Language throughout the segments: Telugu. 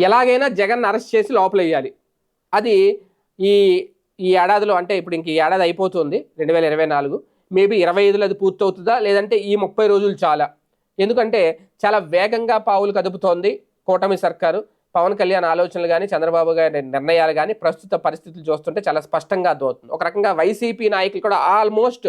ఎలాగైనా జగన్ అరెస్ట్ చేసి లోపలేయాలి. అది ఈ ఈ ఏడాదిలో అంటే ఇప్పుడు ఇంక ఈ ఏడాది అయిపోతుంది రెండు వేల ఇరవై నాలుగు. మేబీ ఇరవై ఐదులో అది పూర్తవుతుందా? లేదంటే ఈ ముప్పై రోజులు చాలా. ఎందుకంటే చాలా వేగంగా పావులు కదుపుతోంది కూటమి సర్కారు. పవన్ కళ్యాణ్ ఆలోచనలు కానీ చంద్రబాబు గారి నిర్ణయాలు కానీ ప్రస్తుత పరిస్థితులు చూస్తుంటే చాలా స్పష్టంగా అర్థమవుతుంది. ఒక రకంగా వైసీపీ నాయకులు కూడా ఆల్మోస్ట్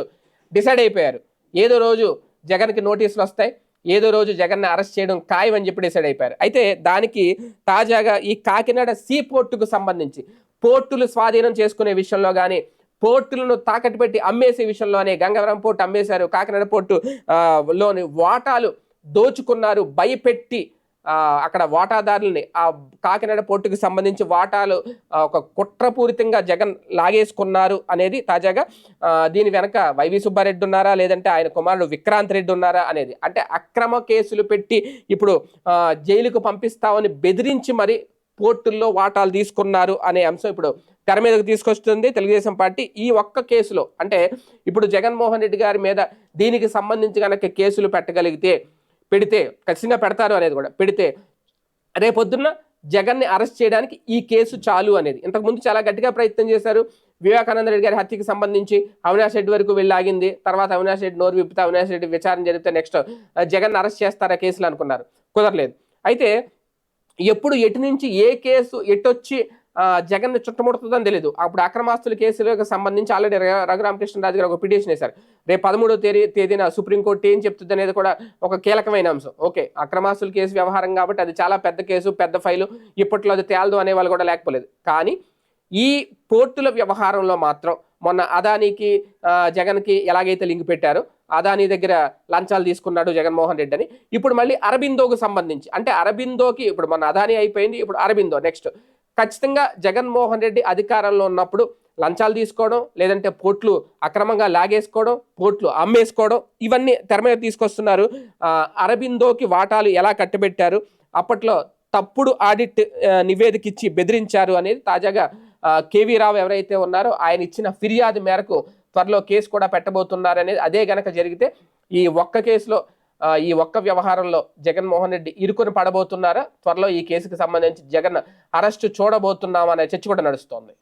డిసైడ్ అయిపోయారు. ఏదో రోజు జగన్కి నోటీసులు వస్తాయి ఏదో రోజు జగన్ అరెస్ట్ చేయడం ఖాయం అని చెప్పి డిసైడ్ అయిపోయారు. అయితే దానికి తాజాగా ఈ కాకినాడ సీ పోర్టుకు సంబంధించి పోర్టులు స్వాధీనం చేసుకునే విషయంలో కానీ పోర్టులను తాకట్టు పెట్టి అమ్మేసే విషయంలోనే గంగవరం పోర్టు అమ్మేశారు. కాకినాడ పోర్టు లోని వాటాలు దోచుకున్నారు భయపెట్టి అక్కడ వాటాదారుల్ని ఆ కాకినాడ పోర్టుకు సంబంధించి వాటాలు ఒక కుట్రపూరితంగా జగన్ లాగేసుకున్నారు అనేది తాజాగా దీని వెనక వైవి సుబ్బారెడ్డి ఉన్నారా లేదంటే ఆయన కుమారుడు విక్రాంత్ రెడ్డి ఉన్నారా అనేది. అంటే అక్రమ కేసులు పెట్టి ఇప్పుడు జైలుకు పంపిస్తామని బెదిరించి మరి పోర్టుల్లో వాటాలు తీసుకున్నారు అనే అంశం ఇప్పుడు తెర మీదకు తీసుకొస్తుంది. తెలుగుదేశం పార్టీ ఈ ఒక్క కేసులో అంటే ఇప్పుడు జగన్మోహన్ రెడ్డి గారి మీద దీనికి సంబంధించి కనుక కేసులు పెట్టగలిగితే పెడితే ఖచ్చితంగా పెడతారు అనేది కూడా. పెడితే రేపొద్దున్న జగన్ని అరెస్ట్ చేయడానికి ఈ కేసు చాలు అనేది. ఇంతకుముందు చాలా గట్టిగా ప్రయత్నం చేశారు. వివేకానంద రెడ్డి గారి హత్యకి సంబంధించి అవినాష్ రెడ్డి వరకు వెళ్ళాగింది తర్వాత అవినాష్ రెడ్డి నోరు విప్పితే అవినాష్ రెడ్డి విచారణ జరిగితే నెక్స్ట్ జగన్ అరెస్ట్ చేస్తారా కేసులు అనుకున్నారు. కుదరలేదు. అయితే ఎప్పుడు ఎటు నుంచి ఏ కేసు ఎటొచ్చి జగన్ చుట్టముడుతుందని తెలియదు అప్పుడు అక్రమాస్తుల కేసులకు సంబంధించి ఆల్రెడీ రఘురామకృష్ణరాజు గారు ఒక పిటిషన్ వేశారు. రేపు పదమూడో తేదీ తేదీన సుప్రీంకోర్టు ఏం చెప్తుంది అనేది కూడా ఒక కీలకమైన అంశం. ఓకే అక్రమాస్తుల కేసు వ్యవహారం కాబట్టి అది చాలా పెద్ద కేసు పెద్ద ఫైలు. ఇప్పట్లో అది తేలదు అనే వాళ్ళు కూడా లేకపోలేదు. కానీ ఈ పోర్టుల వ్యవహారంలో మాత్రం మొన్న అదానికి జగన్కి ఎలాగైతే లింక్ పెట్టారో అదానీ దగ్గర లంచాలు తీసుకున్నాడు జగన్మోహన్ రెడ్డి అని. ఇప్పుడు మళ్ళీ అరబిందోకు సంబంధించి అంటే అరబిందోకి ఇప్పుడు మొన్న అదానీ అయిపోయింది ఇప్పుడు అరబిందో నెక్స్ట్. ఖచ్చితంగా జగన్మోహన్ రెడ్డి అధికారంలో ఉన్నప్పుడు లంచాలు తీసుకోవడం లేదంటే పోర్ట్లు అక్రమంగా లాగేసుకోవడం పోర్ట్లు అమ్మేసుకోవడం ఇవన్నీ తెర మీద తీసుకొస్తున్నారు. అరబిందోకి వాటాలు ఎలా కట్టబెట్టారు? అప్పట్లో తప్పుడు ఆడిట్ నివేదిక ఇచ్చి బెదిరించారు అనేది తాజాగా కేవీ రావు ఎవరైతే ఉన్నారో ఆయన ఇచ్చిన ఫిర్యాదు మేరకు త్వరలో కేసు కూడా పెట్టబోతున్నారు అనేది అదే గనక జరిగితే ఈ ఒక్క కేసులో ఈ ఒక్క వ్యవహారంలో జగన్మోహన్ రెడ్డి ఇరుకుని పడబోతున్నారా. త్వరలో ఈ కేసుకు సంబంధించి జగన్ అరెస్టు చూడబోతున్నామనే చర్చ కూడా నడుస్తోంది.